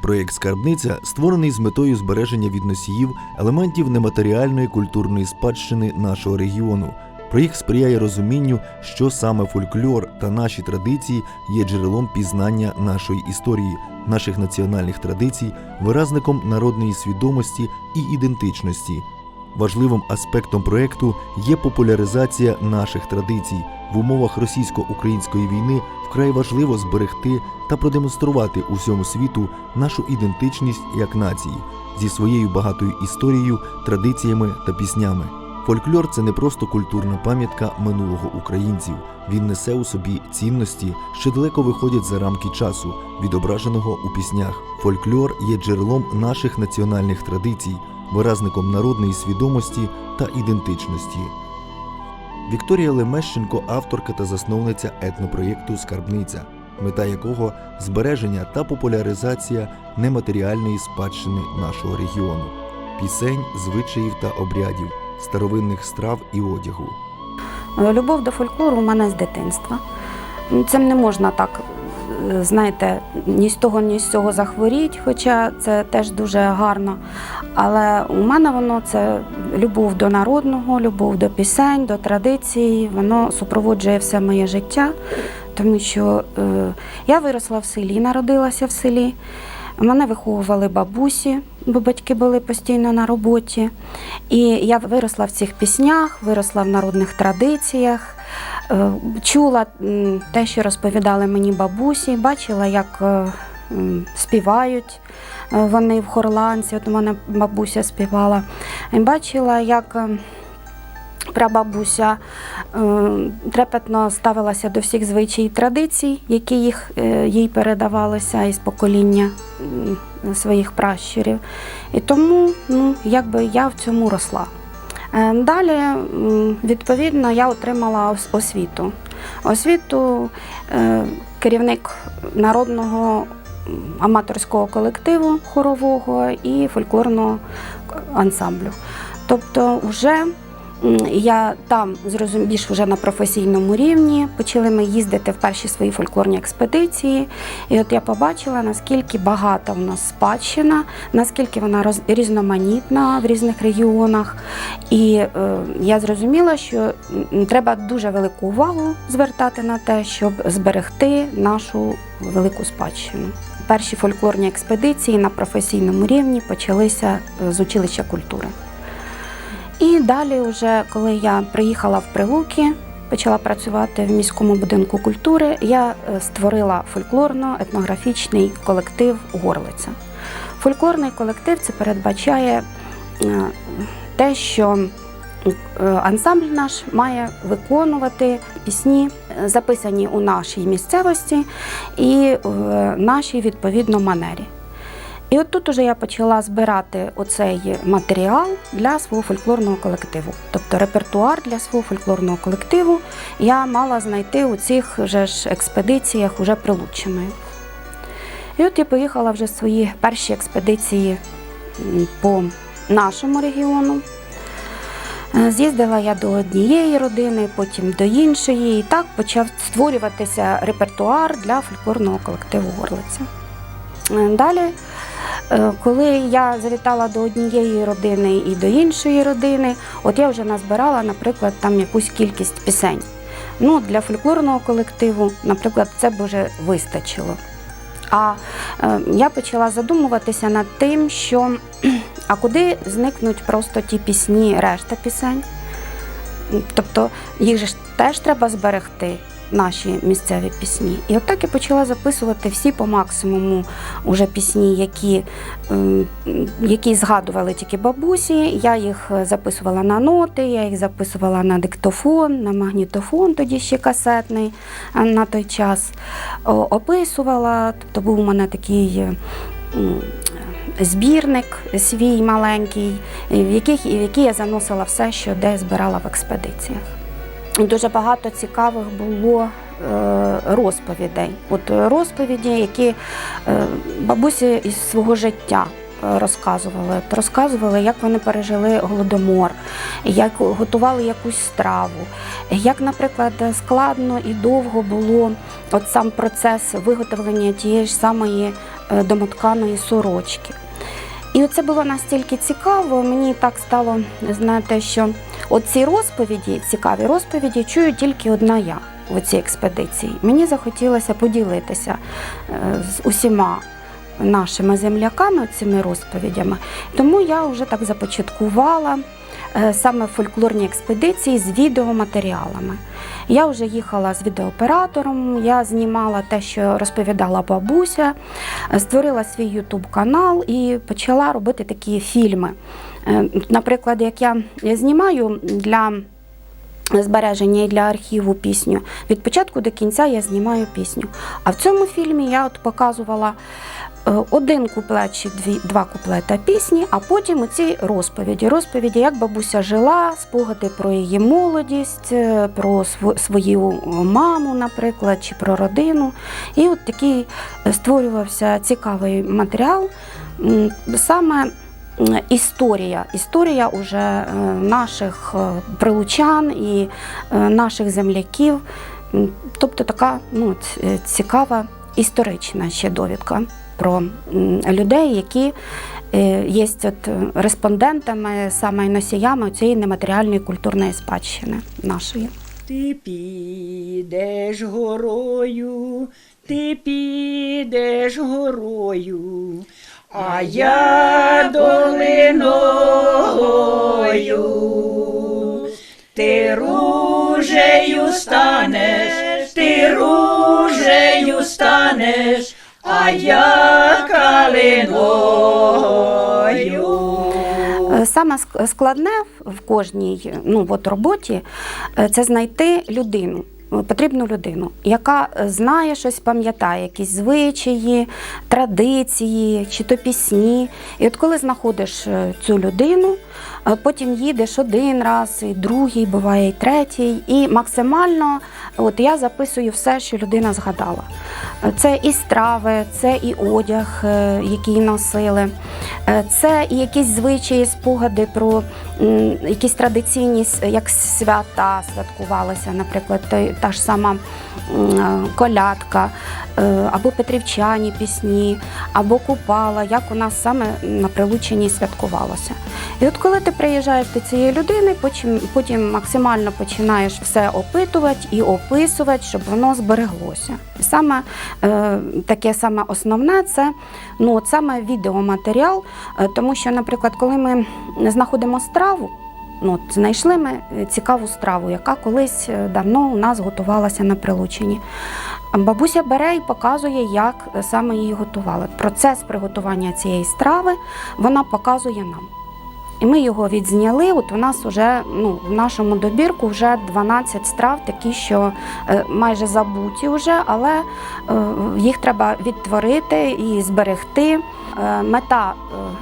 Етнопроєкт Скарбниця створений з метою збереження від носіїв елементів нематеріальної культурної спадщини нашого регіону. Проєкт сприяє розумінню, що саме фольклор та наші традиції є джерелом пізнання нашої історії, наших національних традицій, виразником народної свідомості і ідентичності. Важливим аспектом проекту є популяризація наших традицій. В умовах російсько-української війни вкрай важливо зберегти та продемонструвати усьому світу нашу ідентичність як нації зі своєю багатою історією, традиціями та піснями. Фольклор це не просто культурна пам'ятка минулого українців. Він несе у собі цінності, що далеко виходять за рамки часу, відображеного у піснях. Фольклор є джерелом наших національних традицій, виразником народної свідомості та ідентичності. Вікторія Лемещенко авторка та засновниця етнопроєкту Скарбниця, мета якого збереження та популяризація нематеріальної спадщини нашого регіону, пісень, звичаїв та обрядів, старовинних страв і одягу. Любов до фольклору у мене з дитинства. Цим не можна так, знаєте, ні з того, ні з цього захворіть, хоча це теж дуже гарно. Але у мене воно це любов до народного, любов до пісень, до традицій. Воно супроводжує все моє життя, тому що е, я виросла в селі, народилася в селі. Мене виховували бабусі, бо батьки були постійно на роботі. І я виросла в цих піснях, виросла в народних традиціях, чула те, що розповідали мені бабусі, бачила, як е, співають е, вони в хорланці. От у мене бабуся співала. Бачила, як. е, Прабабуся е, трепетно ставилася до всіх звичай і традицій, які їх, е, їй передавалися із покоління своїх пращурів. І тому ну, якби я в цьому росла. Е, Далі, відповідно, я отримала освіту. Освіту е, керівник народного аматорського колективу хорового і фольклорного ансамблю. Тобто, вже Я там зрозум... більш вже на професійному рівні. Почали ми їздити в перші свої фольклорні експедиції. І от я побачила, наскільки багата у нас спадщина, наскільки вона роз... різноманітна в різних регіонах. І е, я зрозуміла, що треба дуже велику увагу звертати на те, щоб зберегти нашу велику спадщину. Перші фольклорні експедиції на професійному рівні почалися е, з училища культури. І далі, вже коли я приїхала в Прилуки, почала працювати в міському будинку культури, я е, створила фольклорно-етнографічний колектив Горлиця. Фольклорний колектив це передбачає е, те, що е, ансамбль наш має виконувати пісні, записані у нашій місцевості і в нашій відповідно манері. І от тут уже я почала збирати оцей матеріал для свого фольклорного колективу. Тобто репертуар для свого фольклорного колективу я мала знайти у цих вже ж експедиціях уже прилученою. І от я поїхала вже свої перші експедиції по нашому регіону. Е, З'їздила я до однієї родини, потім до іншої, і так почав створюватися репертуар для фольклорного колективу Горлиця. Е, Далі, е, коли я завітала до однієї родини і до іншої родини, от я вже назбирала, наприклад, там якусь кількість пісень. Ну, для фольклорного колективу, наприклад, це б вже вистачило. А е, я почала задумуватися над тим, що а куди зникнуть просто ті пісні, решта пісень. Тобто їх же теж треба зберегти, наші місцеві пісні. І от так я почала записувати всі по максимуму уже пісні, які, ем, які згадували тільки бабусі. Я їх записувала на ноти, я їх записувала на диктофон, на магнітофон, тоді ще касетний е, на той час. Описувала, тобто був у мене такий. е, Збірник свій маленький, в який, в який я заносила все, що де збирала в експедиціях. Дуже багато цікавих було е, розповідей. От розповіді, які е, бабусі із свого життя е, розказували. Розказували, як вони пережили голодомор, як готували якусь страву, як, наприклад, складно і довго було от сам процес виготовлення тієї ж самої домотканої сорочки. І це було настільки цікаво, мені так стало, знаєте, що оці розповіді, цікаві розповіді, чую тільки одна я в цій експедиції. Мені захотілося поділитися е, з усіма нашими земляками цими розповідями. Тому я вже так започаткувала саме фольклорні експедиції з відеоматеріалами. Я вже їхала з відеооператором, я знімала те, що розповідала бабуся, е, створила свій ютуб канал і почала робити такі фільми. Е, Наприклад, як я знімаю для збереження і для архіву пісню, від початку до кінця я знімаю пісню. А в цьому фільмі я от показувала е, один куплет чи дві, два куплета пісні, а потім оці розповіді. Розповіді, як бабуся жила, спогади про її молодість, е, про свою маму, наприклад, чи про родину. І от такий е, створювався цікавий матеріал. Саме історія, історія уже е, наших е, прилучан і е, наших земляків. Тобто така ну, е, цікава історична ще довідка про людей, які е, є от е, респондентами, саме носіями цієї нематеріальної культурної спадщини нашої. Ти підеш горою, ти підеш горою, а я долиною. Ти ружею станеш, ти ружею станеш, а я калиною. Е, Саме складне в кожній ну, от роботі е, це знайти людину. Потрібну людину, яка знає щось, пам'ятає, якісь звичаї, традиції чи то пісні. І от коли знаходиш е, цю людину, потім їдеш один раз, і другий, буває і третій, і максимально от я записую все, що людина згадала. Е, Це і страви, це і одяг, е, який носили, е, це і якісь звичаї, спогади про якісь традиційні як свята святкувалися, наприклад, та ж сама е, колядка, е, або петрівчані пісні, або купала, як у нас саме на Прилучині святкувалося. І от коли ти приїжджаєш до цієї людини, потім, потім максимально починаєш все опитувати і описувати, щоб воно збереглося. Саме е, таке саме основне це ну, от саме відеоматеріал, е, тому що, наприклад, коли ми знаходимо страву, Ну, от знайшли ми цікаву страву, яка колись е, давно у нас готувалася на Прилучині. Бабуся бере і показує, як саме її готували. Процес приготування цієї страви вона показує нам. І ми його відзняли. От у нас вже ну, в нашому добірку вже 12 страв, такі, що е, майже забуті вже, але е, їх треба відтворити і зберегти. Е, Мета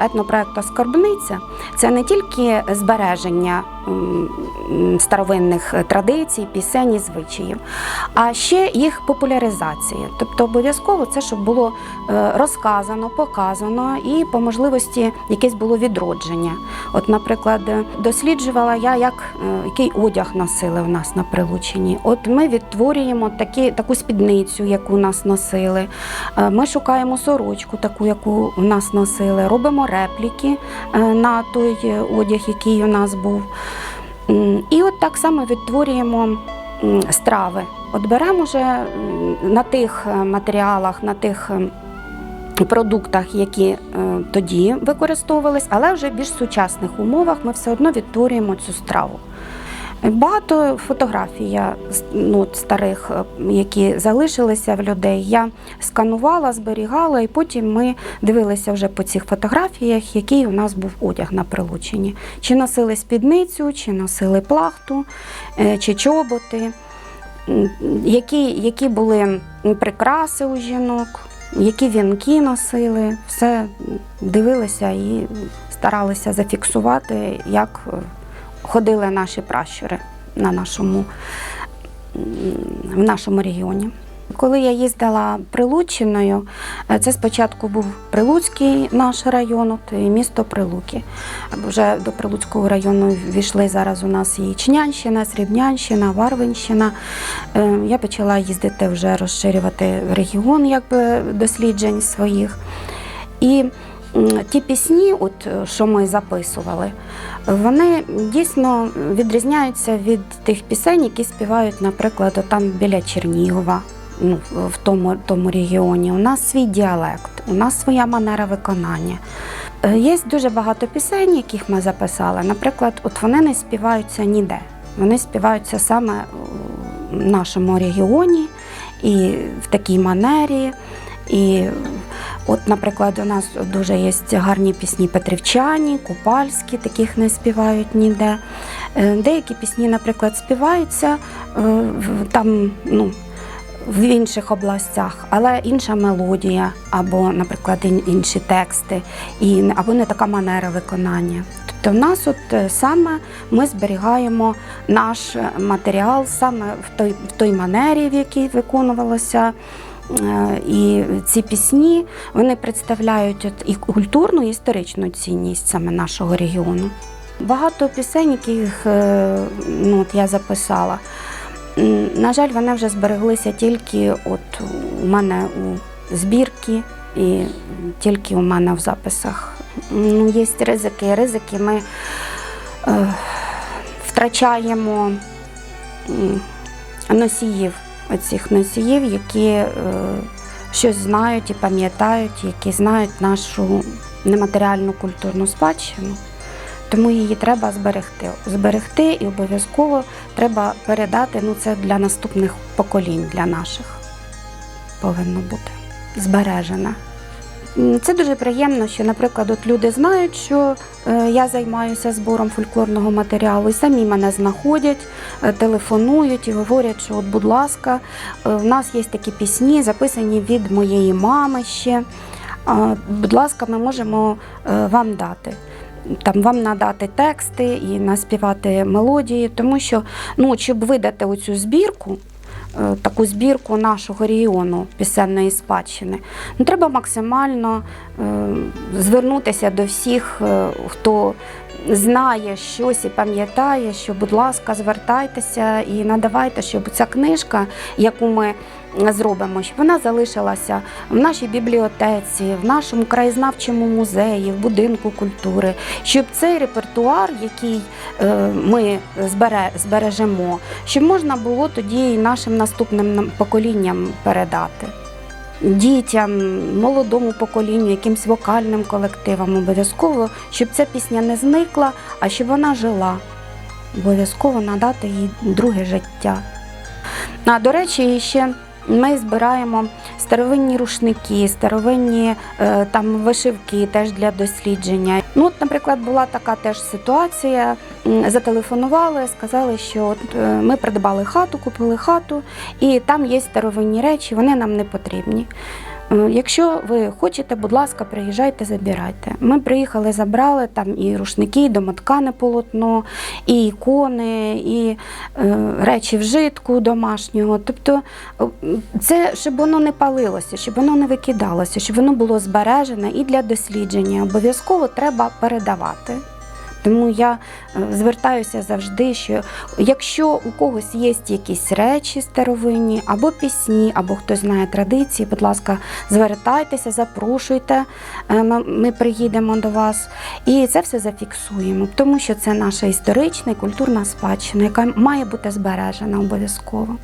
етнопроекту Скарбниця це не тільки збереження старовинних традицій, пісень і звичаїв, а ще їх популяризація. Тобто обов'язково це, щоб було е, розказано, показано і по можливості якесь було відродження. От, наприклад, е, досліджувала я, як е, який одяг носили в нас на Прилучині. От ми відтворюємо такі, таку спідницю, яку нас носили. Е, Ми шукаємо сорочку, таку, яку в нас носили, робимо репліки е, на той е, одяг, який у нас був. І от так само відтворюємо страви. От беремо вже на тих е, матеріалах, на тих. Продуктах, які е, тоді використовувались, але вже в більш сучасних умовах ми все одно відтворюємо цю страву. Багато фотографій я ну, старих, е, які залишилися в людей, я сканувала, зберігала, і потім ми дивилися вже по цих фотографіях, який у нас був одяг на прилученні. Чи носили спідницю, чи носили плахту, е, чи чоботи, які, які були прикраси у жінок, які вінки носили, все дивилися і старалися зафіксувати, як е, ходили наші пращури на нашому, в нашому регіоні. Коли я їздила Прилуччиною, е, це спочатку був Прилуцький наш район, от, і місто Прилуки. Вже до Прилуцького району війшли зараз у нас і Чнянщина, Срібнянщина, Варвинщина. Е, Я почала їздити вже розширювати регіон якби, досліджень своїх. І ті пісні, от, е, що ми записували, вони дійсно відрізняються від тих пісень, які співають, наприклад, там біля Чернігова. Ну, в тому, тому регіоні у нас свій діалект, у нас своя манера виконання. Е, Є дуже багато пісень, яких ми записали. Наприклад, от вони не співаються ніде. Вони співаються саме в нашому регіоні і в такій манері. І от, наприклад, у нас дуже є гарні пісні Петрівчані, Купальські, таких не співають ніде. Е, Деякі пісні, наприклад, співаються е, там, ну, в інших областях, але інша мелодія, або, наприклад, інші тексти, і, або не така манера виконання. Тобто, в нас от е, саме ми зберігаємо наш матеріал саме в той, в той манері, в якій виконувалося. Е, І ці пісні вони представляють от і культурну, і історичну цінність саме нашого регіону. Багато пісень, яких е, ну, от я записала, на жаль, вони вже збереглися тільки от у мене у збірці і тільки у мене в записах. Ну, є ризики. Ризики ми е, втрачаємо носіїв, оцих носіїв, які е, щось знають і пам'ятають, які знають нашу нематеріальну культурну спадщину. Тому її треба зберегти. Зберегти і обов'язково треба передати. Ну це для наступних поколінь, для наших повинно бути збережена. Це дуже приємно, що, наприклад, от люди знають, що е, я займаюся збором фольклорного матеріалу, і самі мене знаходять, е, телефонують і говорять, що, от, будь ласка, е, в нас є такі пісні, записані від моєї мами ще. Будь ласка, ми можемо вам дати. Там вам надати тексти і наспівати мелодії, тому що ну, щоб видати оцю збірку, таку збірку нашого регіону пісенної спадщини, ну, треба максимально е, звернутися до всіх, е, хто знає щось і пам'ятає, що, будь ласка, звертайтеся і надавайте, щоб ця книжка, яку ми зробимо, щоб вона залишилася в нашій бібліотеці, в нашому краєзнавчому музеї, в будинку культури, щоб цей репертуар, який е, ми збере, збережемо, щоб можна було тоді і нашим наступним поколінням передати. Дітям, молодому поколінню, якимсь вокальним колективам обов'язково, щоб ця пісня не зникла, а щоб вона жила. Обов'язково надати їй друге життя. А до речі, ще ми збираємо старовинні рушники, старовинні е, там вишивки теж для дослідження. Ну, от, наприклад, була така теж ситуація. Зателефонували, сказали, що от, е, ми придбали хату, купили хату, і там є старовинні речі, вони нам не потрібні. Е, Якщо ви хочете, будь ласка, приїжджайте, забирайте. Ми приїхали, забрали там і рушники, і домоткане полотно, і ікони, і е, речі вжитку домашнього. Тобто е, це щоб воно не палилося, щоб воно не викидалося, щоб воно було збережене і для дослідження. Обов'язково треба передавати. Тому я е, звертаюся завжди, що якщо у когось є якісь речі старовинні, або пісні, або хтось знає традиції, будь ласка, звертайтеся, запрошуйте, е, ми- ми приїдемо до вас і це все зафіксуємо, тому що це наша історична і культурна спадщина, яка має бути збережена обов'язково.